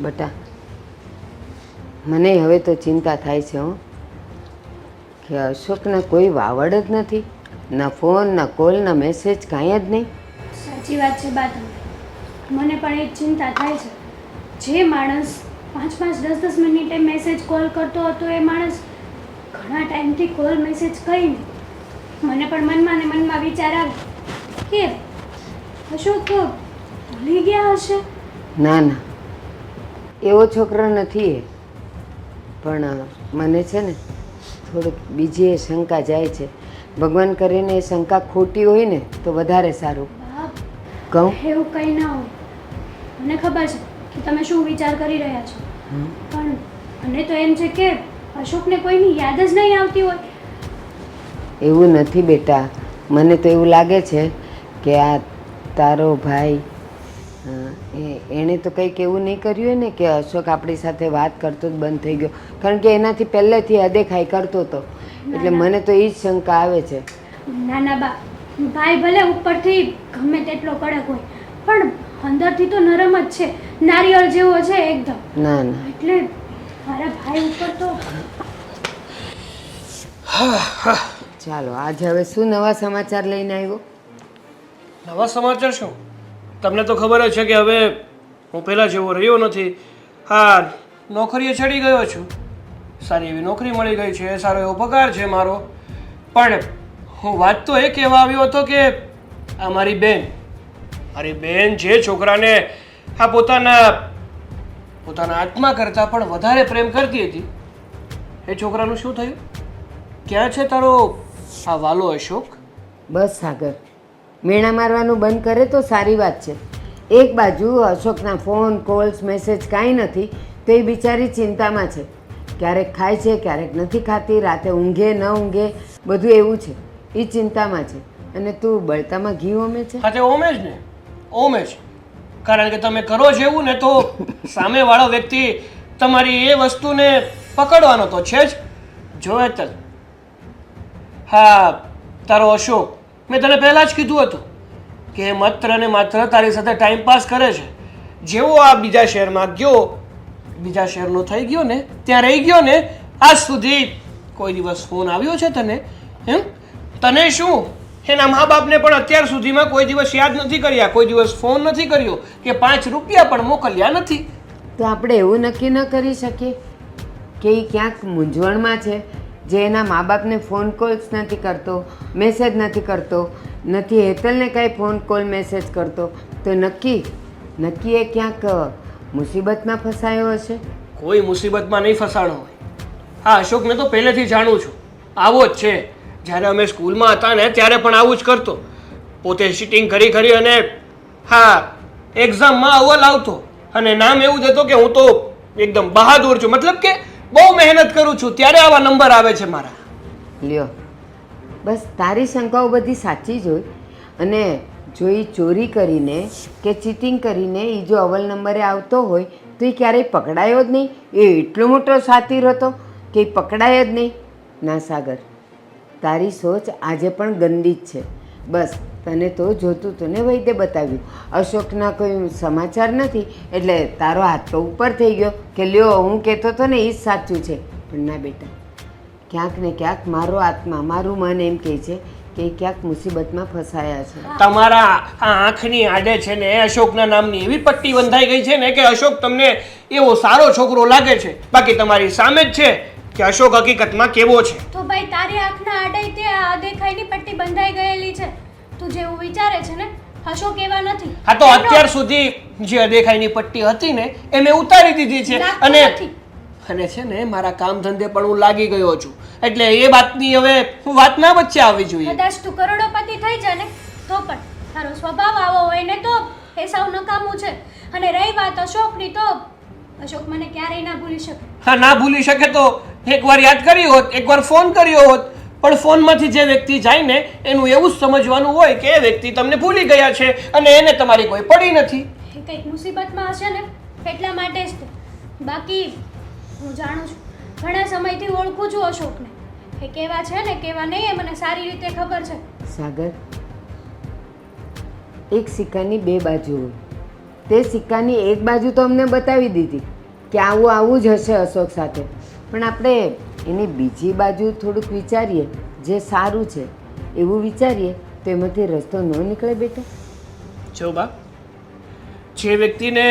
બટા મને હવે તો ચિંતા થાય છે હો કે અશોકના કોઈ વાવડ જ નથી ના ફોન ના કોલ ના મેસેજ કાંઈ જ નહીં. સાચી વાત છે બા મને પણ એ ચિંતા થાય છે. જે માણસ પાંચ પાંચ દસ દસ મિનિટે મેસેજ કોલ કરતો હતો એ માણસ ઘણા ટાઈમથી કોલ મેસેજ કરી મને પણ મનમાં ને મનમાં વિચાર આવે કે અશોક ભૂલી ગયા હશે? ના ના. એવો છોકરો નથી એ. પણ મને છે ને થોડુંક બીજી એ શંકા જાય છે. ભગવાન કરીને એ શંકા ખોટી હોય ને તો વધારે સારું. કહું? એવું કંઈ ના હોય. મને ખબર છે કે તમે શું વિચાર કરી રહ્યા છો. પણ મને તો એમ છે કે અશોકને કોઈની યાદ જ નહીં આવતી હોય. એવું નથી બેટા. મને તો એવું લાગે છે કે આ તારો ભાઈ એણે તો કંઈક એવું નહીં કર્યું ને કે અશોક આપણી સાથે વાત કરતો જ બંધ થઈ ગયો. કારણ કે એનાથી પહેલેથી અદેખાઈ કરતો હતો એટલે. મને તો એ જ શંકા આવે છે. ના ના બા. ભાઈ ભલે ઉપરથી ગમે તેટલો કડક હોય પણ અંદરથી તો નરમ જ છે. નારિયેળ જેવો છે એકદમ. ના ના. એટલે મારા ભાઈ ઉપર તો ચાલો આજે હવે શું નવા સમાચાર લઈને આવ્યો? નવા સમાચાર શું? તમને તો ખબર જ છે કે હવે હું પહેલાં જેવો રહ્યો નથી. હા, નોકરીએ ચડી ગયો છું. સારી એવી નોકરી મળી ગઈ છે, સારો એવો પગાર છે મારો. પણ હું વાત તો એ કહેવા આવ્યો હતો કે આ મારી બેન મારી બેન જે છોકરાને આ પોતાના પોતાના આત્મા કરતાં પણ વધારે પ્રેમ કરતી હતી, એ છોકરાનું શું થયું? ક્યાં છે તારો આ વાલો અશોક? બસ, સાગર. મેણા મારવાનું બંધ કરે તો સારી વાત છે. એક બાજુ અશોકના ફોન, કોલ્સ, મેસેજ કાંઈ નથી, તો એ બિચારી ચિંતામાં છે. ક્યારેક ખાય છે, ક્યારેક નથી ખાતી, રાતે ઊંઘે, ન ઊંઘે, બધું એવું છે. એ ચિંતામાં છે. અને તું બળતામાં ઘી ઓમે છે? હા, તે ઓમે જ ને. ઓમે જ. કારણ કે તમે કરો છો એવું ને તો સામેવાળો વ્યક્તિ તમારી એ વસ્તુને પકડવાનો તો છે જ. જોવે તલ હા, તારો અશોક. મેં તને પહેલાં જ કીધું હતું કે માત્ર ને માત્ર તારી સાથે ટાઈમ પાસ કરે છે. જેવો આ બીજા શહેરમાં ગયો, બીજા શહેરનો થઈ ગયો ને, ત્યાં રહી ગયો ને, આજ સુધી કોઈ દિવસ ફોન આવ્યો છે તને? એમ તને શું? એના મા બાપને પણ અત્યાર સુધીમાં કોઈ દિવસ યાદ નથી કર્યા, કોઈ દિવસ ફોન નથી કર્યો કે પાંચ રૂપિયા પણ મોકલ્યા નથી. તો આપણે એવું નક્કી ન કરી શકીએ કે એ ક્યાંક મૂંઝવણમાં છે? જે એના મા બાપને ફોન કોલ્સ નથી કરતો મેસેજ નથી કરતો, નથી હેતલને કાંઈ ફોન કોલ મેસેજ કરતો, તો નક્કી નક્કી એ ક્યાંક મુસીબતમાં ફસાયો હશે? કોઈ મુસીબતમાં નહીં ફસાણો હોય. હા અશોકને તો પહેલેથી જાણું છું. આવો જ છે. જ્યારે અમે સ્કૂલમાં હતા ને, ત્યારે પણ આવું જ કરતો. પોતે સીટિંગ કરી કરી અને, હા એક્ઝામમાં અવ્વલ આવતો. અને નામ એવું જ હતો કે હું તો એકદમ બહાદુર છું. મતલબ કે બહુ મહેનત કરું છું, ત્યારે આવા નંબર આવે છે મારા. લ્યો. બસ તારી શંકાઓ બધી સાચી જ હોય. અને જો એ ચોરી કરીને કે ચીટિંગ કરીને એ જો અવલ નંબરે આવતો હોય, તો એ ક્યારેય પકડાયો જ નહીં. એ એટલો મોટો સાતીર હતો કે એ પકડાય જ નહીં. ના સાગર, તારી સોચ આજે પણ ગંદી જ છે. બસ તને તો જોતું તને ને વૈદ્ય બતાવ્યું. અશોકના કોઈ સમાચાર નથી એટલે તારો હાથ તો ઉપર થઈ ગયો કે લ્યો હું કહેતો હતો ને એ જ સાચું છે. પણ ના બેટા ક્યાંક ને ક્યાંક મારો આત્મા મારું મન એમ કહે છે કે ક્યાંક મુસીબતમાં ફસાયા છે. તમારા આ આંખની આડે છે ને અશોકના નામની એવી પટ્ટી બંધાઈ ગઈ છે ને કે અશોક તમને એવો સારો છોકરો લાગે છે. બાકી તમારી સામે જ છે કે અશોક હકીકતમાં કેવો છે? તો તારી આડે તે આ દેખાઈની પટ્ટી બંધાઈ ગયેલી છે. તું જેવું વિચારે છે ને હશો કેવા નથી. હા તો અત્યાર સુધી જે અદેખાઈની પટ્ટી હતી ને એ મેં ઉતારી દીધી છે. અને અને છે ને મારા કામ ધંધે પણ હું લાગી ગયો છું. એટલે એ વાતની હવે વાત ના વચ્ચે આવવી જોઈએ. કદાચ તું કરોડોપતિ થઈ જાય ને તો પણ તારો સ્વભાવ આવો હોય ને તો એ સાવ નકામું છે. અને રહી વાત અશોકની તો અશોક મને ક્યારેય ના ભૂલી શકે. હા ના ભૂલી શકે તો એકવાર યાદ કર્યો હોત એકવાર ફોન કર્યો હોત પણ ફોનમાંથી જે વ્યક્તિ જાય ને એનું એવું જ સમજવાનું હોય કે એ વ્યક્તિ તમને ભૂલી ગયા છે અને એને તમારી કોઈ પડી નથી. એ કંઈક મુસીબતમાં હશે ને એટલા માટે જ તે. બાકી હું જાણું છું ઘણા સમયથી ઓળખું છું અશોકને. એ કેવા છે ને કેવા નહીં એ મને સારી રીતે ખબર છે. સાગર એક સિક્કાની બે બાજુ હોય. તે સિક્કાની એક બાજુ તો અમને બતાવી દીધી કે આવું આવું જ હશે અશોક સાથે. પણ આપણે એની બીજી બાજુ થોડુંક વિચારીએ જે સારું છે, એવું વિચારીએ તો એમાંથી રસ્તો ન નીકળે બેટા. જો બા, જે વ્યક્તિને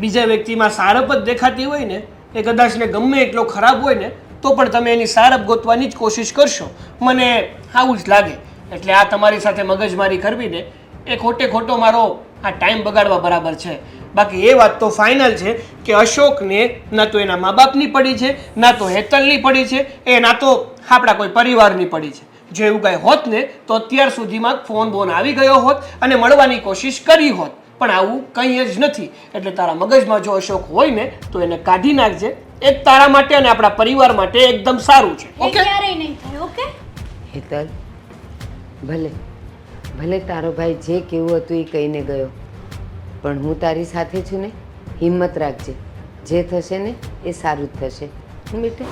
બીજા વ્યક્તિમાં સારપ જ દેખાતી હોય ને, એ કદાચને ગમે એટલો ખરાબ હોય ને, તો પણ તમે એની સારપ ગોતવાની જ કોશિશ કરશો. મને આવું જ લાગે. એટલે આ તમારી સાથે મગજમારી કરવી ને, એ ખોટે ખોટો મારો આ ટાઈમ બગાડવા બરાબર છે. બાકી એ વાત તો ફાઇનલ છે કે અશોકને ના તો એના મા બાપની પડી છે ના તો હેતલની પડી છે એ ના તો આપણા કોઈ પરિવારની પડી છે. જો એવું કાંઈ હોત ને તો અત્યાર સુધીમાં ફોન બોન આવી ગયો હોત અને મળવાની કોશિશ કરી હોત. પણ આવું કંઈ જ નથી. એટલે તારા મગજમાં જો અશોક હોય ને તો એને કાઢી નાખજે. એક તારા માટે અને આપણા પરિવાર માટે એકદમ સારું છે. ઓકે? ક્યારેય નહીં થાય ઓકે? હેતલ ભલે ભલે તારો ભાઈ જે કેવું હતું એ કહીને ગયો. પણ હું તારી સાથે છું ને. હિંમત રાખજે. જે થશે ને એ સારું જ થશે. બેટા?